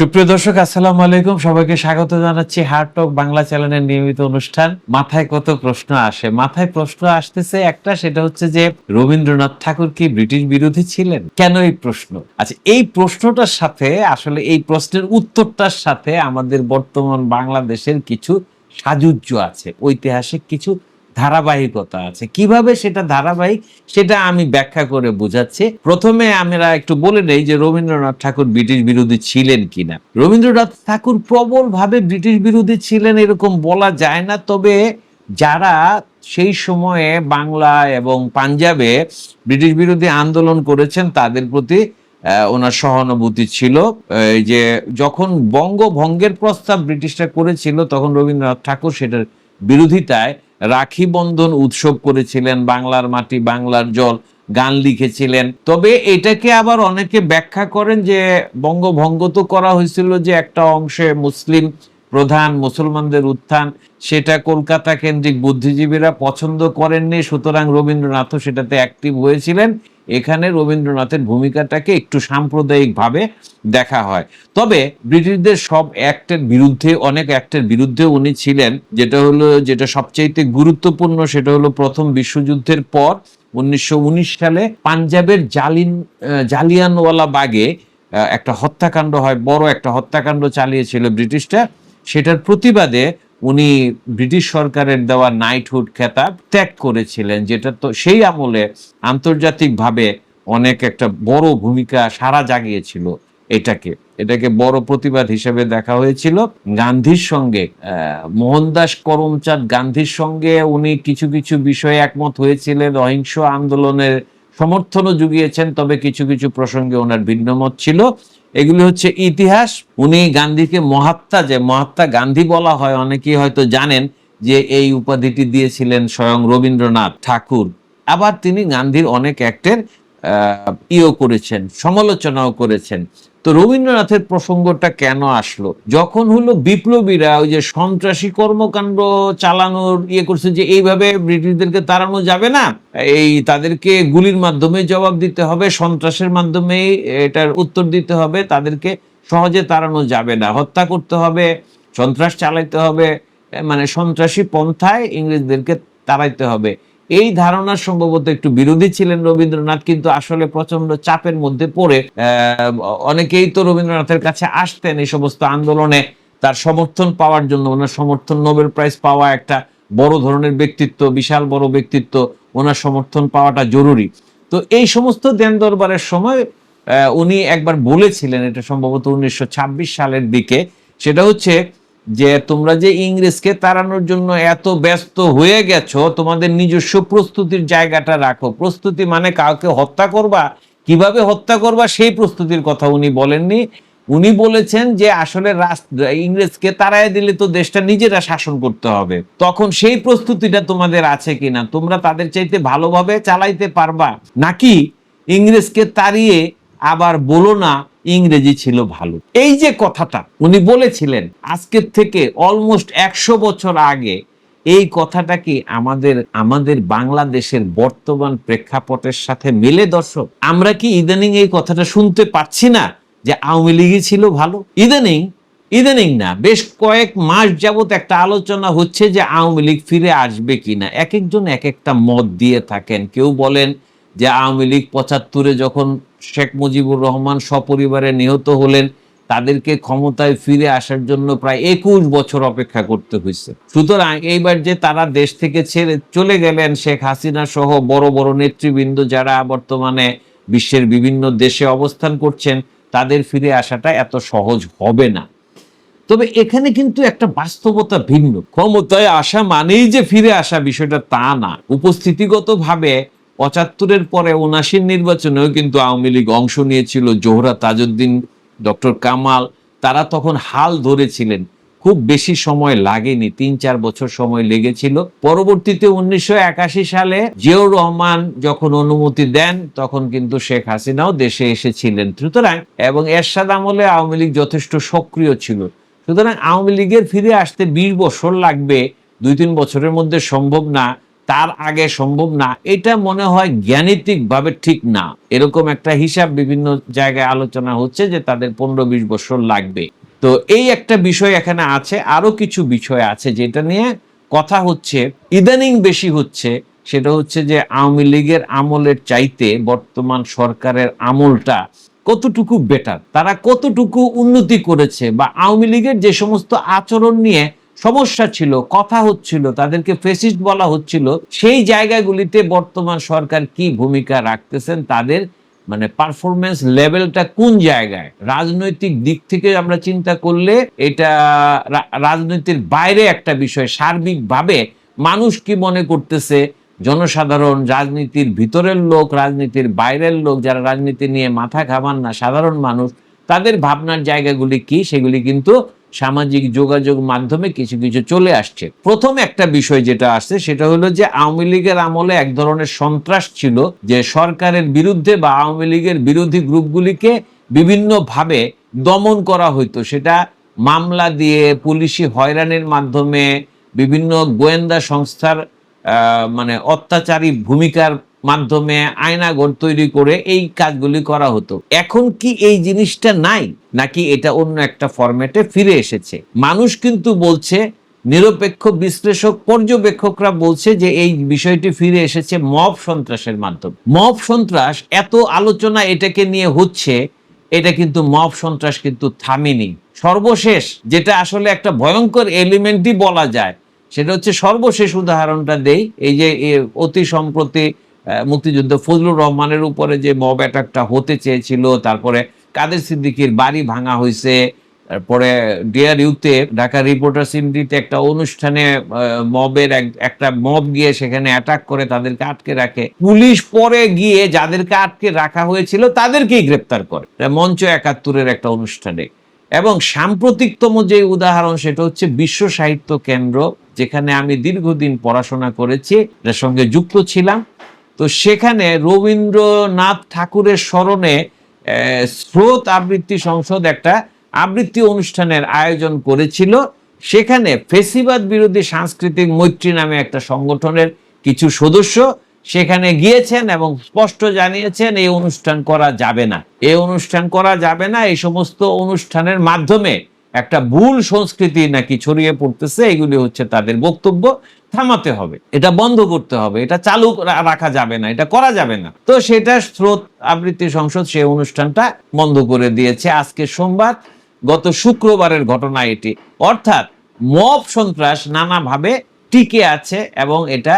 সুপ্রিয় দর্শক, আসসালামু আলাইকুম। সবাইকে স্বাগত জানাচ্ছি হার্ট টক বাংলা চ্যানেলের নিয়মিত অনুষ্ঠান। মাথায় কত প্রশ্ন আসে? মাথায় প্রশ্ন আসতেছে একটা, সেটা হচ্ছে যে, রবীন্দ্রনাথ ঠাকুর কি ব্রিটিশ বিরোধী ছিলেন? কেন এই প্রশ্ন? আচ্ছা এই প্রশ্নটার সাথে, আসলে এই প্রশ্নের উত্তরটার সাথে আমাদের বর্তমান বাংলাদেশের কিছু সাযুজ্য আছে, ঐতিহাসিক কিছু ধারাবাহিকতা আছে। কীভাবে সেটা ধারাবাহিক, সেটা আমি ব্যাখ্যা করে বোঝাচ্ছি। প্রথমে আমরা একটু বলে নেই যে রবীন্দ্রনাথ ঠাকুর ব্রিটিশ বিরোধী ছিলেন কিনা। রবীন্দ্রনাথ ঠাকুর প্রবলভাবে ব্রিটিশ বিরোধী ছিলেন এরকম বলা যায় না, তবে যারা সেই সময়ে বাংলা এবং পাঞ্জাবে ব্রিটিশ বিরোধী আন্দোলন করেছেন, তাদের প্রতি ওনার সহানুভূতি ছিল। যে যখন বঙ্গভঙ্গের প্রস্তাব ব্রিটিশরা করেছিল, তখন রবীন্দ্রনাথ ঠাকুর সেটার বিরোধিতায় রাখি বন্ধন উৎসব করেছিলেন, বাংলার মাটি, বাংলার জল, গান লিখেছিলেন। তবে এটাকে আবার অনেকে ব্যাখ্যা করেন যে বঙ্গভঙ্গ তো করা হয়েছিল যে একটা অংশে মুসলিম প্রধান মুসলমানদের উত্থান, সেটা কলকাতা কেন্দ্রিক বুদ্ধিজীবীরা পছন্দ করেননি। সুতরাং রবীন্দ্রনাথও সেটাতে অ্যাক্টিভ হয়েছিলেন। এখানে রবীন্দ্রনাথের ভূমিকাটাকে একটু সাম্প্রদায়িকভাবে দেখা হয়। তবে ব্রিটিশদের সব অ্যাক্টের বিরুদ্ধে, অনেক অ্যাক্টের বিরুদ্ধে উনি ছিলেন। যেটা হলো, যেটা সবচাইতে গুরুত্বপূর্ণ, সেটা হলো প্রথম বিশ্বযুদ্ধের পর উনিশশো উনিশ সালে পাঞ্জাবের জালিন জালিয়ানওয়ালা বাগে একটা হত্যাকাণ্ড হয়। বড় একটা হত্যাকাণ্ড চালিয়েছিল ব্রিটিশরা। সেটার প্রতিবাদে উনি ব্রিটিশ সরকারের দেওয়া নাইটহুড খেতাব ত্যাগ করেছিলেন, যেটা তো সেই আমলে আন্তর্জাতিকভাবে অনেক একটা বড় ভূমিকা সারা জাগিয়েছিল এটাকে। এটাকে বড় প্রতিবাদ হিসেবে দেখা হয়েছিল। গান্ধীর সঙ্গে মোহনদাস করমচাঁদ গান্ধীর সঙ্গে উনি কিছু কিছু বিষয়ে একমত হয়েছিলেন, অহিংস আন্দোলনের সমর্থনও জুগিয়েছেন, তবে কিছু কিছু প্রসঙ্গে ওনার ভিন্নমত ছিল। এগুলি হচ্ছে ইতিহাস। উনি গান্ধীকে মহাত্মা যে মহাত্মা গান্ধী বলা হয়, অনেকেই হয়তো জানেন যে এই উপাধিটি দিয়েছিলেন স্বয়ং রবীন্দ্রনাথ ঠাকুর। আবার তিনি গান্ধীর অনেক অ্যাক্টের ইও করেছেন, সমালোচনাও করেছেন। তো রবীন্দ্রনাথের প্রসঙ্গটা কেন আসলো? যখন হলো বিপ্লবীরা ওই যে সন্ত্রাসী কর্মকাণ্ড চালানোর ইয়ে করছে যে এইভাবে ব্রিটিশদেরকে তাড়ানো যাবে না, এই তাদেরকে গুলির মাধ্যমে জবাব দিতে হবে, সন্ত্রাসের মাধ্যমে এটার উত্তর দিতে হবে, তাদেরকে সহজে তাড়ানো যাবে না। হত্যা করতে হবে, সন্ত্রাস চালাইতে হবে মানে সন্ত্রাসী পন্থায় ইংরেজদেরকে তাড়াইতে হবে। এই ধারণা সম্ভবত একটু বিরোধী ছিলেন রবীন্দ্রনাথ, কিন্তু আসলে প্রচণ্ড চাপের মধ্যে পড়ে অনেকেই তো রবীন্দ্রনাথের কাছে আসতেন এই সমস্ত আন্দোলনে। তার সমর্থন পাওয়ার জন্য, ওনার সমর্থন, নোবেল প্রাইজ পাওয়া একটা বড় ধরনের ব্যক্তিত্ব, বিশাল বড় ব্যক্তিত্ব, ওনার সমর্থন পাওয়াটা জরুরি। তো এই সমস্ত দেন দরবারের সময় উনি একবার বলেছিলেন, এটা সম্ভবত উনিশশো ছাব্বিশ সালের দিকে, সেটা হচ্ছে যে তোমরা যে ইংরেজকে তাড়ানোর জন্য এত ব্যস্ত হয়ে গেছো, তোমাদের নিজস্ব প্রস্তুতির জায়গাটা রাখো। প্রস্তুতি মানে কাউকে হত্যা করবা? কীভাবে হত্যা করবা? সেই প্রস্তুতির কথা উনি বলেননি। উনি বলেছেন যে আসলে ইংরেজকে তাড়ায় দিলে তো দেশটা নিজেরা শাসন করতে হবে। তখন সেই প্রস্তুতিটা তোমাদের আছে কিনা? তোমরা তাদের চাইতে ভালোভাবে চালাইতে পারবা? নাকি ইংরেজকে তাড়িয়ে আবার বলো না, ইংরেজি ছিল ভালো। এই যে কথাটা উনি বলেছিলেন, আজকের থেকে অলমোস্ট একশো বছর আগে, এই কথাটা কি আমাদের আমাদের বাংলাদেশের বর্তমান প্রেক্ষাপটের সাথে মেলে দর্শক? আমরা কি ইদানিং এই কথাটা শুনতে পাচ্ছি না যে আওয়ামী লীগই ছিল ভালো? ইদানিং ইদানিং না, বেশ কয়েক মাস যাবত একটা আলোচনা হচ্ছে যে আওয়ামী লীগ ফিরে আসবে কিনা। এক একজন এক একটা মত দিয়ে থাকেন। কেউ বলেন যে আওয়ামী লীগ পঁচাত্তরে যখন শেখ মুজিবুর রহমান সপরিবারে নিহত হলেন, তাদেরকে ক্ষমতায় ফিরে আসার জন্য প্রায় একুশ বছর অপেক্ষা করতে হয়েছে। সুতরাং এইবার যে তারা দেশ থেকে ছেড়ে চলে গেলেন, শেখ হাসিনা সহ বড় বড় নেতৃবৃন্দ যারা বর্তমানে বিশ্বের বিভিন্ন দেশে অবস্থান করছেন, তাদের ফিরে আসাটা এত সহজ হবে না। তবে এখানে কিন্তু একটা বাস্তবতা ভিন্ন। ক্ষমতায় আসা মানেই যে ফিরে আসা বিষয়টা তা না। উপস্থিতিগতভাবে পঁচাত্তরের পরে উনাশির নির্বাচনেও কিন্তু আওয়ামী লীগ অংশ নিয়েছিল। জোহরা তাজউদ্দিন, ডক্টর কামাল, তারা তখন হাল ধরেছিলেন। খুব বেশি সময় লাগেনি, তিন চার বছর সময় লেগেছিল। পরবর্তীতে উনিশশো একাশি সালে জিয়াউর রহমান যখন অনুমতি দেন, তখন কিন্তু শেখ হাসিনাও দেশে এসেছিলেন। সুতরাং, এবং এরশাদ আমলে আওয়ামী লীগ যথেষ্ট সক্রিয় ছিল। সুতরাং আওয়ামী লীগের ফিরে আসতে বিশ বছর লাগবে, দুই তিন বছরের মধ্যে সম্ভব না। তার আগে সম্ভব না। এটা মনে হয় জ্ঞানীতিক ভাবে ঠিক না। এরকম একটা হিসাব বিভিন্ন জায়গায় আলোচনা হচ্ছে যে তাদের পনেরো বিশ বছর লাগবে। তো এই একটা বিষয় এখানে আছে। আরও কিছু বিষয় আছে যেটা নিয়ে কথা হচ্ছে। ইদানিং বেশি হচ্ছে। সেটা হচ্ছে যে আওয়ামী লীগের আমলের চাইতে বর্তমান সরকারের আমলটা কতটুকু বেটার তারা কতটুকু উন্নতি করেছে? বা আওয়ামী লীগের যে সমস্ত আচরণ নিয়ে সমস্যা ছিল, কথা হচ্ছিল, তাদেরকে ফেসিস্ট বলা হচ্ছিল, সেই জায়গাগুলিতে বর্তমান সরকার কি ভূমিকা রাখতেছেন, তাদের মানে পারফরমেন্স লেভেলটা কোন জায়গায়? রাজনৈতিক দিক থেকে আমরা চিন্তা করলে এটা রাজনীতির বাইরে একটা বিষয়, সার্বিকভাবে মানুষ কি মনে করতেছে? জনসাধারণ, রাজনীতির ভিতরের লোক, রাজনীতির বাইরের লোক, যারা রাজনীতি নিয়ে মাথা ঘামান না, সাধারণ মানুষ, তাদের ভাবনার জায়গাগুলি কি? সেগুলি কিন্তু সামাজিক যোগাযোগ মাধ্যমে কিছু কিছু চলে আসছে। প্রথম একটা বিষয় যেটা আসছে, সেটা হলো যে আওয়ামী লীগের আমলে এক ধরনের সন্ত্রাস ছিল যে সরকারের বিরুদ্ধে বা আওয়ামী লীগের বিরোধী গ্রুপগুলিকে বিভিন্নভাবে দমন করা হইতো। সেটা মামলা দিয়ে পুলিশি হয়রানির মাধ্যমে বিভিন্ন গোয়েন্দা সংস্থার মানে অত্যাচারী ভূমিকার মাধ্যমে আয়নাঘর তৈরি করে এই কাজগুলি করা হতো। এখন কি এই জিনিসটা নাই, নাকি এটা অন্য একটা ফরম্যাটে ফিরে এসেছে? মানুষ কিন্তু বলছে, নিরপেক্ষ বিশ্লেষক, পর্যবেক্ষকরা বলছে যে এই বিষয়টি ফিরে এসেছে মব সন্ত্রাসের মাধ্যমে। মব সন্ত্রাস এত আলোচনা এটাকে নিয়ে হচ্ছে, এটা কিন্তু মব সন্ত্রাস কিন্তু থামেনি। সর্বশেষ, যেটা আসলে একটা ভয়ঙ্কর এলিমেন্টই বলা যায়, সেটা হচ্ছে সর্বশেষ উদাহরণটা দেই, এই যে অতি সম্প্রতি মুক্তিযুদ্ধ ফজলুর রহমানের উপরে যে মব অ্যাটাকটা হতে চেয়েছিল, তারপরে কাদের সিদ্দিকীর বাড়ি ভাঙা হয়েছে, তারপরে ডিয়ার ইউতে ঢাকা রিপোর্টার্স ইন্ডিতে একটা অনুষ্ঠানে মবের এক- একটা মব গিয়ে সেখানে অ্যাটাক করে, তাদেরকে আটকে রাখে। পুলিশ পরে গিয়ে যাদেরকে আটকে রাখা হয়েছিল, তাদেরকেই গ্রেপ্তার করে। মঞ্চ একাত্তরের একটা অনুষ্ঠানে। এবং সাম্প্রতিকতম যে উদাহরণ, সেটা হচ্ছে বিশ্ব সাহিত্য কেন্দ্র, যেখানে আমি দীর্ঘদিন পড়াশোনা করেছি এর সঙ্গে যুক্ত ছিলাম। তো সেখানে রবীন্দ্রনাথ ঠাকুরের স্মরণে স্রোত আবৃত্তি সংসদ একটা আবৃত্তি অনুষ্ঠানের আয়োজন করেছিল। সেখানে ফেসিবাদ বিরোধী সাংস্কৃতিক মৈত্রী নামে একটা সংগঠনের কিছু সদস্য সেখানে গিয়েছেন এবং স্পষ্ট জানিয়েছেন, এই অনুষ্ঠান করা যাবে না। এই অনুষ্ঠান করা যাবে না, এই সমস্ত অনুষ্ঠানের মাধ্যমে একটা ভুল সংস্কৃতি নাকি ছড়িয়ে পড়তেছে, এগুলি হচ্ছে তাদের বক্তব্য। থামাতে হবে। এটা বন্ধ করতে হবে। এটা চালু রাখা যাবে না। এটা করা যাবে না। তো সেটা স্রোত আবৃত্তি সংসদ সেই অনুষ্ঠানটা বন্ধ করে দিয়েছে। আজকে সোমবার, গত শুক্রবারের ঘটনা এটি। অর্থাৎ মব সন্ত্রাস নানাভাবে টিকে আছে এবং এটা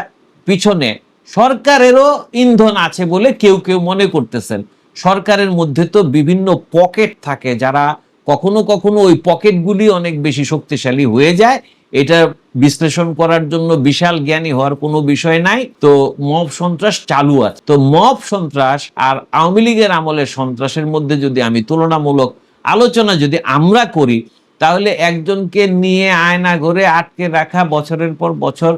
পিছনে সরকারেরও ইন্ধন আছে বলে কেউ কেউ মনে করতেছেন। সরকারের মধ্যে তো বিভিন্ন পকেট থাকে। যারা কখনো কখনো ওই পকেটগুলি অনেক বেশি শক্তিশালী হয়ে যায়। এটা বিশ্লেষণ করার জন্য বিশাল জ্ঞানী হওয়ার কোনো বিষয় নাই। তো মব সন্ত্রাস চালু আছে। তো মব সন্ত্রাস আর আওয়ামী লীগের আমলের সন্ত্রাসের মধ্যে যদি আমি তুলনামূলক আলোচনা যদি আমরা করি, তাহলে একজনকে নিয়ে আয়না ঘরে আটকে রাখা, বছরের পর বছর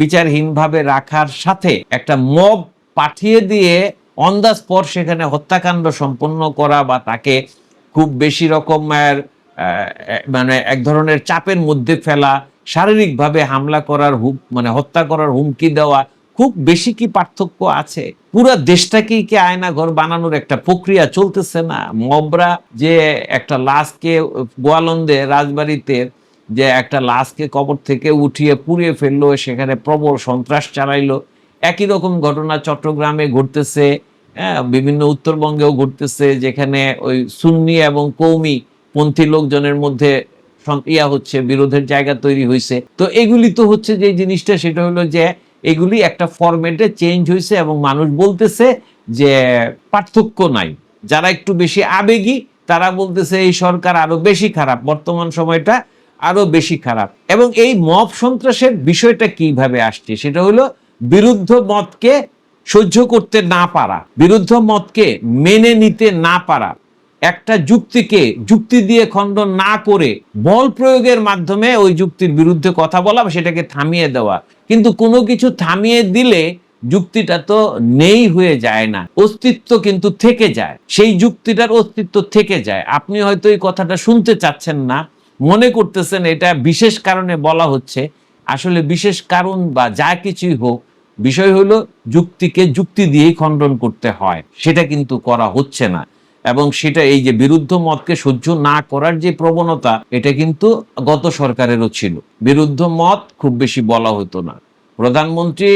বিচারহীনভাবে রাখার সাথে একটা মব পাঠিয়ে দিয়ে অন দ্য স্পট সেখানে হত্যাকাণ্ড সম্পন্ন করা বা তাকে খুব বেশি রকমের মানে এক ধরনের চাপের মধ্যে ফেলা শারীরিকভাবে হামলা করার হুম মানে হত্যা করার হুমকি দেওয়া খুব বেশি কি পার্থক্য আছে? পুরা দেশটাকেই কি আয়না ঘর বানানোর একটা প্রক্রিয়া চলতেছে না? মবরা যে একটা লাশকে গোয়ালন্দে রাজবাড়িতে যে একটা লাশকে কবর থেকে উঠিয়ে পুড়িয়ে ফেলল, সেখানে প্রবল সন্ত্রাস চালাইলো। একই রকম ঘটনা চট্টগ্রামে ঘটতেছে হ্যাঁ বিভিন্ন উত্তরবঙ্গেও ঘটতেছে, যেখানে ওই সুন্নি এবং কৌমি পন্থী লোকজনের মধ্যে ইয়া হচ্ছে, বিরোধের জায়গা তৈরি হয়েছে তো এগুলি তো হচ্ছে যে জিনিসটা, সেটা হলো যে এগুলি একটা ফরম্যাটে চেঞ্জ হয়েছে এবং মানুষ বলতেছে যে পার্থক্য নাই। যারা একটু বেশি আবেগী, তারা বলতেছে এই সরকার আরও বেশি খারাপ, বর্তমান সময়টা আরও বেশি খারাপ। এবং এই মব সন্ত্রাসের বিষয়টা কীভাবে আসছে, সেটা হলো বিরুদ্ধ মতকে সহ্য করতে না পারা, বিরুদ্ধ মতকে মেনে নিতে না পারা। একটা যুক্তিকে, যুক্তি দিয়ে খণ্ডন না করে বল প্রয়োগের মাধ্যমে ওই যুক্তির বিরুদ্ধে কথা বলা বা সেটাকে থামিয়ে দেওয়া। কিন্তু কোনো কিছু থামিয়ে দিলে যুক্তিটা তো নেই হয়ে যায় না, অস্তিত্ব কিন্তু থেকে যায়। সেই যুক্তিটার অস্তিত্ব থেকে যায়। আপনি হয়তো এই কথাটা শুনতে চাচ্ছেন না, মনে করতেছেন এটা বিশেষ কারণে বলা হচ্ছে। আসলে বিশেষ কারণ বা যা কিছুই হোক, বিষয় হলো যুক্তিকে যুক্তি দিয়েই খণ্ডন করতে হয়। সেটা কিন্তু করা হচ্ছে না। এবং সেটা এই যে বিরুদ্ধ মতকে সহ্য না করার যে প্রবণতা, এটা কিন্তু গত সরকারেরও ছিল। বিরুদ্ধ মত খুব বেশি বলা হতো না। প্রধানমন্ত্রী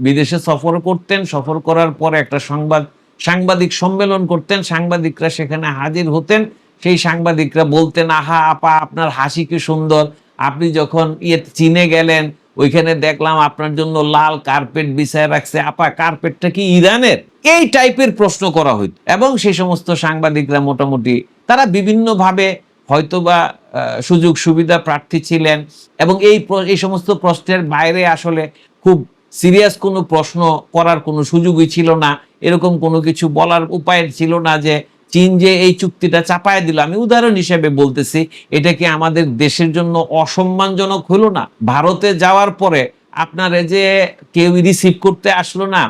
বিদেশে সফর করতেন, সফর করার পর একটা সংবাদ, সাংবাদিক সম্মেলন করতেন, সাংবাদিকরা সেখানে হাজির হতেন, সেই সাংবাদিকরা বলতেন, আহা, আপা, আপনার হাসি কি সুন্দর। আপনি যখন ইয়ে চীনে গেলেন ওইখানে দেখলাম আপনার জন্য লাল কার্পেট বিছায় রাখছে। আপা, কার্পেটটা কি ইরানের? এই টাইপের প্রশ্ন করা হইত। এবং সেই সমস্ত সাংবাদিকরা মোটামুটি, তারা বিভিন্নভাবে হয়তোবা সুযোগ সুবিধা প্রার্থী ছিলেন। এবং এই এই সমস্ত প্রশ্নের বাইরে আসলে খুব সিরিয়াস কোনো প্রশ্ন করার কোনো সুযোগই ছিল না। এরকম কোনো কিছু বলার উপায় ছিল না যে চীন যে এই চুক্তিটা চাপায় দিল, আমি উদাহরণ হিসেবে বলতেছি, এটা কি আমাদের দেশের জন্য অসম্মানজনক হলো না? ভারতে যাওয়ার পরে আপনার যে কেউ রিসিভ করতে আসলো না,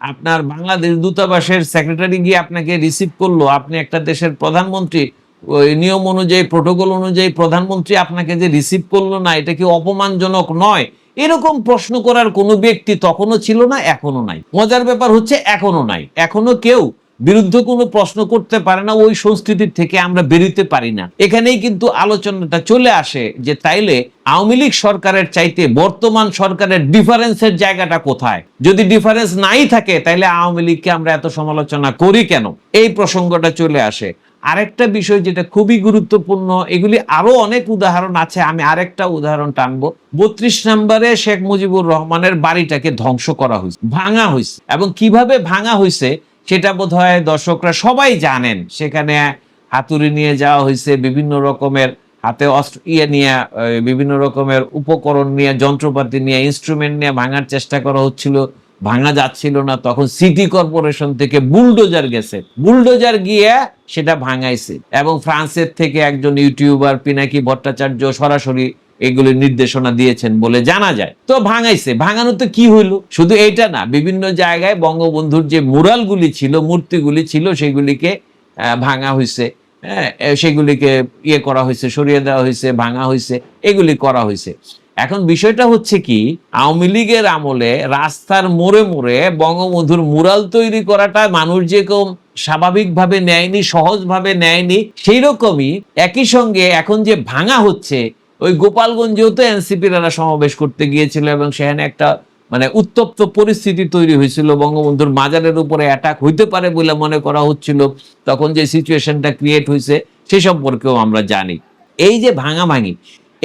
আপনার বাংলাদেশ দূতাবাসের সেক্রেটারি গিয়ে আপনাকে রিসিভ করল, আপনি একটা দেশের প্রধানমন্ত্রী, ওই নিয়ম অনুযায়ী প্রোটোকল অনুযায়ী প্রধানমন্ত্রী আপনাকে যে রিসিভ করল না, এটা কি অপমানজনক নয়? এরকম প্রশ্ন করার কোনো ব্যক্তি তখনও ছিল না এখনও নাই। মজার ব্যাপার হচ্ছে এখনও নাই। এখনও কেউ বিরুদ্ধ কোনো প্রশ্ন করতে পারে না, ওই সংস্কৃতির থেকে আমরা বেরোতে পারি না। এখানেই কিন্তু আলোচনাটা চলে আসে যে তাইলে আওয়ামী লীগ সরকারের চাইতে বর্তমান সরকারের ডিফারেন্সের জায়গাটা কোথায়? যদি ডিফারেন্স নাই থাকে, তাইলে আওয়ামী লীগকে আমরা এত সমালোচনা করি কেন? এই প্রসঙ্গটা চলে আসে। আরেকটা বিষয় যেটা খুবই গুরুত্বপূর্ণ, এগুলি আরও অনেক উদাহরণ আছে, আমি আরেকটা উদাহরণ টানবো। বত্রিশ নম্বরে শেখ মুজিবুর রহমানের বাড়িটাকে ধ্বংস করা হয়েছে ভাঙা হয়েছে এবং কীভাবে ভাঙা হয়েছে সেটা বোধহয় দর্শকরা সবাই জানেন। সেখানে হাতুড়ি নিয়ে যাওয়া হয়েছে বিভিন্ন রকমের, হাতে অস্ত্র ইয়ে নিয়ে বিভিন্ন রকমের উপকরণ নিয়ে, যন্ত্রপাতি নিয়ে ইনস্ট্রুমেন্ট নিয়ে ভাঙার চেষ্টা করা হচ্ছিল। ভাঙা যাচ্ছিল না। তখন সিটি কর্পোরেশন থেকে বুলডোজার গেছে। বুলডোজার গিয়ে সেটা ভাঙাইছে। এবং ফ্রান্সের থেকে একজন ইউটিউবার পিনাকি ভট্টাচার্য সরাসরি এগুলি নির্দেশনা দিয়েছেন বলে জানা যায়। তো ভাঙাইছে। ভাঙানো তো কি হইল? শুধু এইটা না, বিভিন্ন জায়গায় বঙ্গবন্ধুর যে মুরালগুলি ছিল, মূর্তিগুলি ছিল, সেগুলিকে ভাঙা হয়েছে হ্যাঁ সেগুলিকে ইয়ে করা হয়েছে সরিয়ে দেওয়া হয়েছে ভাঙা হয়েছে এগুলি করা হয়েছে এখন বিষয়টা হচ্ছে কি, আওয়ামী লীগের আমলে রাস্তার মোড়ে মোড়ে বঙ্গবন্ধুর মুরাল তৈরি করাটা মানুষ যেরকম স্বাভাবিকভাবে নেয়নি, সহজভাবে নেয়নি, সেই রকমই একই সঙ্গে এখন যে ভাঙা হচ্ছে ওই গোপালগঞ্জেও তো এনসিপিরা সমাবেশ করতে গিয়েছিল এবং সেখানে একটা মানে উত্তপ্ত পরিস্থিতি তৈরি হয়েছিল। বঙ্গবন্ধুর মাজারের উপরে অ্যাটাক হইতে পারে বলে মনে করা হচ্ছিল। তখন যে সিচুয়েশনটা ক্রিয়েট হয়েছে সে সম্পর্কেও আমরা জানি। এই যে ভাঙাভাঙি,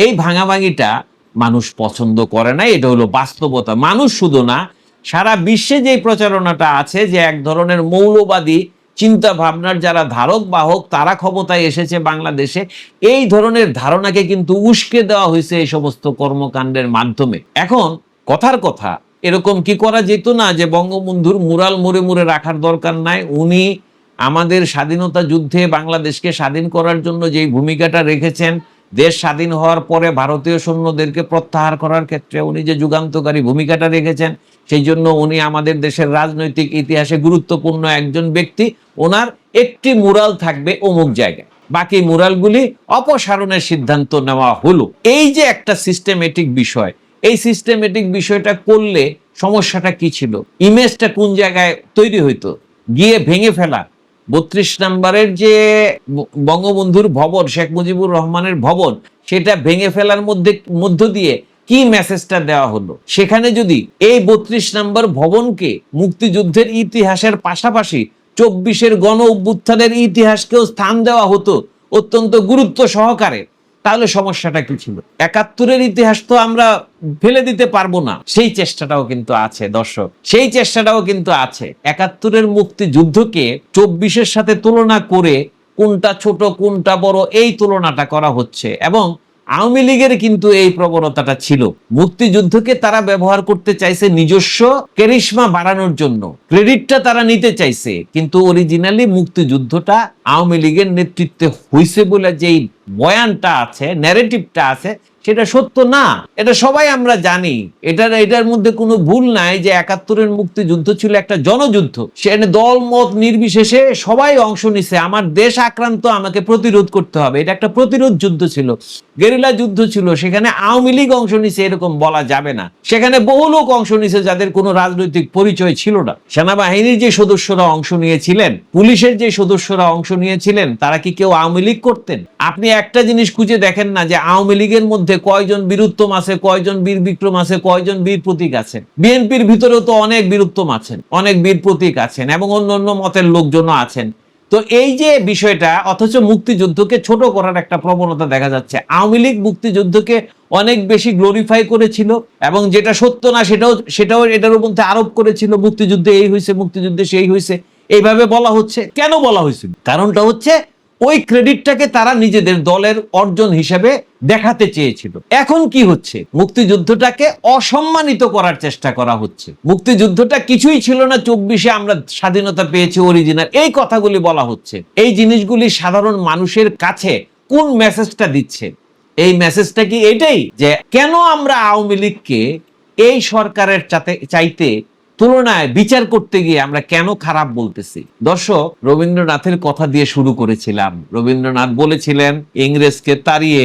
এই ভাঙাভাঙিটা মানুষ পছন্দ করে না, এটা হলো বাস্তবতা। মানুষ শুধু না, সারা বিশ্বে যে প্রচারণাটা আছে যে এক ধরনের মৌলবাদী চিন্তা ভাবনার যারা ধারক বাহক তারা ক্ষমতায় এসেছে বাংলাদেশে। এই ধরনের ধারণাকে কিন্তু উস্কে দেওয়া হয়েছে এই সমস্ত কর্মকাণ্ডের মাধ্যমে। এখন কথার কথা, এরকম কি করা যেত না যে বঙ্গবন্ধুর মুরাল মুড়ে মুড়ে রাখার দরকার নাই? উনি আমাদের স্বাধীনতা যুদ্ধে বাংলাদেশকে স্বাধীন করার জন্য যেই ভূমিকাটা রেখেছেন দেশ স্বাধীন হওয়ার পরে ভারতীয় সৈন্যদেরকে প্রত্যাহার করার ক্ষেত্রে উনি যে যুগান্তকারী ভূমিকাটা রেখেছেন, সেই জন্য উনি আমাদের দেশের রাজনৈতিক ইতিহাসে গুরুত্বপূর্ণ একজন ব্যক্তি। ওনার একটি মুরাল থাকবে অমুক জায়গায়। বাকি মুরালগুলি অপসারণের সিদ্ধান্ত নেওয়া হলো। এই যে একটা সিস্টেমেটিক বিষয়, এই সিস্টেমেটিক বিষয়টা করলে সমস্যাটা কি ছিল? ইমেজটা কোন জায়গায় তৈরি হইতো? গিয়ে ভেঙে ফেলা বত্রিশ নাম্বারের যে বঙ্গবন্ধুর ভবন, শেখ মুজিবুর রহমানের ভবন, সেটা ভেঙে ফেলার মধ্যে, মধ্য দিয়ে কি মেসেজটা দেওয়া হলো? সেখানে যদি এই বত্রিশ নাম্বার ভবনকে মুক্তিযুদ্ধের ইতিহাসের পাশাপাশি চব্বিশের গণ অভ্যুত্থানের ইতিহাসকেও স্থান দেওয়া হতো অত্যন্ত গুরুত্ব সহকারে তাহলে সমস্যাটা কি ছিল? একাত্তরের ইতিহাস তো আমরা ফেলে দিতে পারব না। সেই চেষ্টাটাও কিন্তু আছে, দর্শক। সেই চেষ্টাটাও কিন্তু আছে। একাত্তরের মুক্তিযুদ্ধকে চব্বিশের সাথে তুলনা করে কোনটা ছোট, কোনটা বড়, এই তুলনাটা করা হচ্ছে এবং আওয়ামী লীগের কিন্তু এই প্রবণতাটা ছিল। মুক্তিযুদ্ধকে তারা ব্যবহার করতে চাইছে নিজস্ব কেরিশমা বাড়ানোর জন্য। ক্রেডিটটা তারা নিতে চাইছে, কিন্তু অরিজিনালি মুক্তিযুদ্ধটা আওয়ামী লীগের নেতৃত্বে হইছে বলে যেই বয়ানটা আছে ন্যারেটিভটা আছে, সেটা সত্য না। এটা সবাই আমরা জানি। এটার এটার মধ্যে কোনো ভুল নাই যে একাত্তরের মুক্তিযুদ্ধ ছিল একটা জনযুদ্ধ। সেখানে দল মত নির্বিশেষে সবাই অংশ নিছে। আমার দেশ আক্রান্ত, আমাকে প্রতিরোধ করতে হবে। এটা একটা প্রতিরোধ যুদ্ধ ছিল। গেরিলা যুদ্ধ ছিল। সেখানে আওয়ামী লীগ অংশ নিছে এরকম বলা যাবে না। সেখানে বহু লোক অংশ নিছে যাদের কোনো রাজনৈতিক পরিচয় ছিল না। সেনাবাহিনীর যে সদস্যরা অংশ নিয়েছিলেন, পুলিশের যে সদস্যরা অংশ নিয়েছিলেন, তারা কি কেউ আওয়ামী লীগ করতেন? আপনি একটা জিনিস খুঁজে দেখেন না যে আওয়ামী লীগের মধ্যে কয়জন বীরুত্তম আছে, কয়জন বীর বিক্রম আছে, কয়জন বীর প্রতীক আছেন বিএনপির ভিতরেও তো অনেক বীরুত্তম আছেন, অনেক বীর প্রতীক আছেন এবং অন্য অন্য মতের লোকজনও আছেন। তো এই যে বিষয়টা, অথচ মুক্তিযুদ্ধকে ছোট করার একটা প্রবণতা দেখা যাচ্ছে। আওয়ামী লীগ মুক্তিযুদ্ধকে অনেক বেশি গ্লোরিফাই করেছিল এবং যেটা সত্য না, সেটাও সেটাও এটার মধ্যে আরোপ করেছিল, মুক্তিযুদ্ধে এই হয়েছে মুক্তিযুদ্ধে সেই হয়েছে এইভাবে বলা হচ্ছে। কেন বলা হয়েছিল? কারণটা হচ্ছে ওই ক্রেডিটটাকে তারা নিজেদের দলের অর্জন হিসেবে দেখাতে চেয়েছিল। এখন কি হচ্ছে? মুক্তিযুদ্ধটাকে অসম্মানিত করার চেষ্টা করা হচ্ছে। মুক্তিযুদ্ধটা কিছুই ছিল না, চব্বিশে আমরা স্বাধীনতা পেয়েছি অরিজিনাল এই কথাগুলি বলা হচ্ছে। এই জিনিসগুলি সাধারণ মানুষের কাছে কোন মেসেজটা দিচ্ছে? এই মেসেজটা কি এটাই? যে কেন আমরা আওয়ামী লীগকে এই সরকারের চাইতে তুলনায় বিচার করতে গিয়ে আমরা কেন খারাপ বলতেছি? দর্শক, রবীন্দ্রনাথের কথা দিয়ে শুরু করেছিলাম। রবীন্দ্রনাথ বলেছিলেন, ইংরেজকে তাড়িয়ে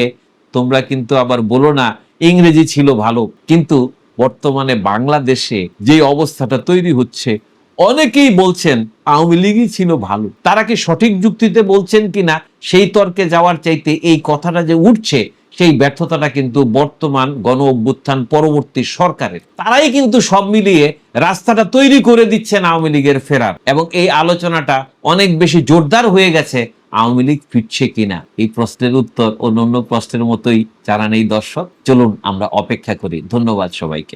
তোমরা কিন্তু আবার বলো না, ইংরেজি ছিল ভালো। কিন্তু বর্তমানে বাংলাদেশে যে অবস্থাটা তৈরি হচ্ছে, অনেকেই বলছেন, আওয়ামী লীগই ছিল ভালো। তারা কি সঠিক যুক্তিতে বলছেন কিনা, সেই তর্কে যাওয়ার চাইতে এই কথাটা যে উঠছে সেই ব্যর্থতাটা কিন্তু বর্তমান গণ অভ্যুত্থান পরবর্তী সরকারের। তারাই কিন্তু সব মিলিয়ে রাস্তাটা তৈরি করে দিচ্ছেন আওয়ামী লীগের ফেরার। এবং এই আলোচনাটা অনেক বেশি জোরদার হয়ে গেছে আওয়ামী লীগ ফিরছে কিনা। এই প্রশ্নের উত্তর অন্য অন্য প্রশ্নের মতোই জানান এই দর্শক। চলুন আমরা অপেক্ষা করি। ধন্যবাদ সবাইকে।